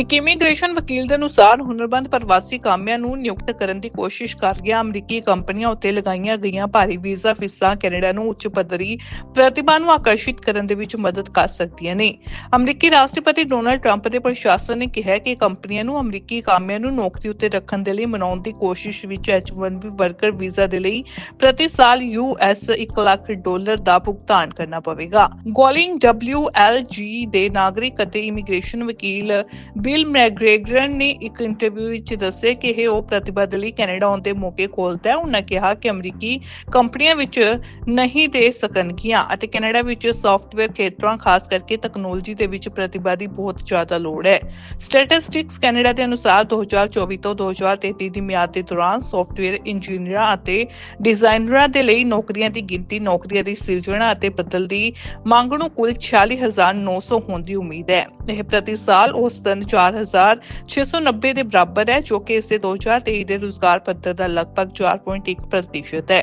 ਇੱਕ ਇਮੀਗ੍ਰੇਸ਼ਨ ਵਕੀਲ ਦੇ ਅਨੁਸਾਰ ਹੁਨਰਬੰਦ ਪ੍ਰਵਾਸੀ ਕਾਮਿਆਂ ਨੂੰ ਨਿਯੁਕਤ ਕਰਨ ਦੀ ਕੋਸ਼ਿਸ਼ ਕਰ ਰਹੀਆਂ ਅਮਰੀਕੀ ਕੰਪਨੀਆਂ ਉੱਤੇ ਲਗਾਈਆਂ ਗਈਆਂ ਭਾਰੀ ਵੀਜ਼ਾ ਫੀਸਾਂ ਕੈਨੇਡਾ ਨੂੰ ਉੱਚ ਪੱਧਰੀ ਪ੍ਰਤਿਭਾ ਨੂੰ ਆਕਰਸ਼ਿਤ ਕਰਨ ਦੇ ਵਿੱਚ ਮਦਦ ਕਰ ਸਕਦੀਆਂ ਨੇ। ਅਮਰੀਕੀ ਰਾਸ਼ਟਰਪਤੀ ਡੋਨਾਲਡ ਟਰੰਪ ਦੇ ਪ੍ਰਸ਼ਾਸਨ ਨੇ ਕਿਹਾ ਕਿ ਕੰਪਨੀਆਂ ਨੂੰ ਅਮਰੀਕੀ ਕਾਮਿਆਂ ਨੂੰ ਨੌਕਰੀ ਉੱਤੇ ਰੱਖਣ ਦੇ ਲਈ ਮਨਾਉਣ ਦੀ ਕੋਸ਼ਿਸ਼ ਵਿੱਚ H1B ਵਰਕਰ ਵੀਜ਼ਾ ਦੇ ਲਈ ਪ੍ਰਤੀ ਸਾਲ ਯੂਐਸ 1 ਲੱਖ ਡਾਲਰ ਦਾ ਭੁਗਤਾਨ ਕਰਨਾ ਪਵੇਗਾ। ਗੋਲਿੰਗ WLG ਦੇ ਨਾਗਰਿਕ ਅਤੇ ਇਮੀਗ੍ਰੇਸ਼ਨ ਵਕੀਲ ਬਿਲ ਮੈਗਰੇਗਰਨ ਨੇ ਇੱਕ ਇੰਟਰਵਿਊ ਵਿੱਚ ਦੱਸਿਆ ਕਿ ਇਹ ਉਹ ਪ੍ਰਤਿਭਾ ਲਈ ਕੈਨੇਡਾ ਆਉਣ ਦੇ ਮੌਕੇ ਖੋਲ੍ਹਦਾ ਹੈ। ਉਹਨਾਂ ਕਿਹਾ ਕਿ ਅਮਰੀਕੀ ਕੰਪਨੀਆਂ ਵਿੱਚ ਨਹੀਂ ਦੇ ਸਕਣਗੀਆਂ ਅਤੇ ਕੈਨੇਡਾ ਵਿੱਚ ਸੌਫਟਵੇਅਰ ਖੇਤਰਾਂ, ਖਾਸ ਕਰਕੇ ਤਕਨਾਲੋਜੀ ਦੇ ਵਿੱਚ ਪ੍ਰਤਿਭਾ ਦੀ ਬਹੁਤ ਜ਼ਿਆਦਾ ਲੋੜ ਹੈ। ਸਟੈਟਿਸਟਿਕਸ ਕੈਨੇਡਾ ਦੇ ਅਨੁਸਾਰ 2024 ਤੋਂ 2033 ਦੀ ਮਿਆਦ ਦੇ ਦੌਰਾਨ ਸੌਫਟਵੇਅਰ ਇੰਜੀਨੀਅਰਾਂ ਅਤੇ ਡਿਜ਼ਾਈਨਰਾਂ ਦੇ ਲਈ ਨੌਕਰੀਆਂ ਦੀ ਗਿਣਤੀ ਨੌਕਰੀਆਂ ਦੀ ਸਿਰਜਣਾ ਅਤੇ ਬਦਲਦੀ ਮੰਗ ਨੂੰ ਕੁੱਲ 46900 ਹੋਣ ਦੀ ਉਮੀਦ ਹੈ। ਇਹ ਪ੍ਰਤੀ ਸਾਲ ਔਸਤਨ 4690 ਦੇ ਬਰਾਬਰ ਹੈ, ਜੋ ਕਿ ਇਸ ਦੇ 2023 ਦੇ ਰੁਜ਼ਗਾਰ ਪੱਧਰ ਦਾ ਲਗਭਗ 4.1% ਹੈ।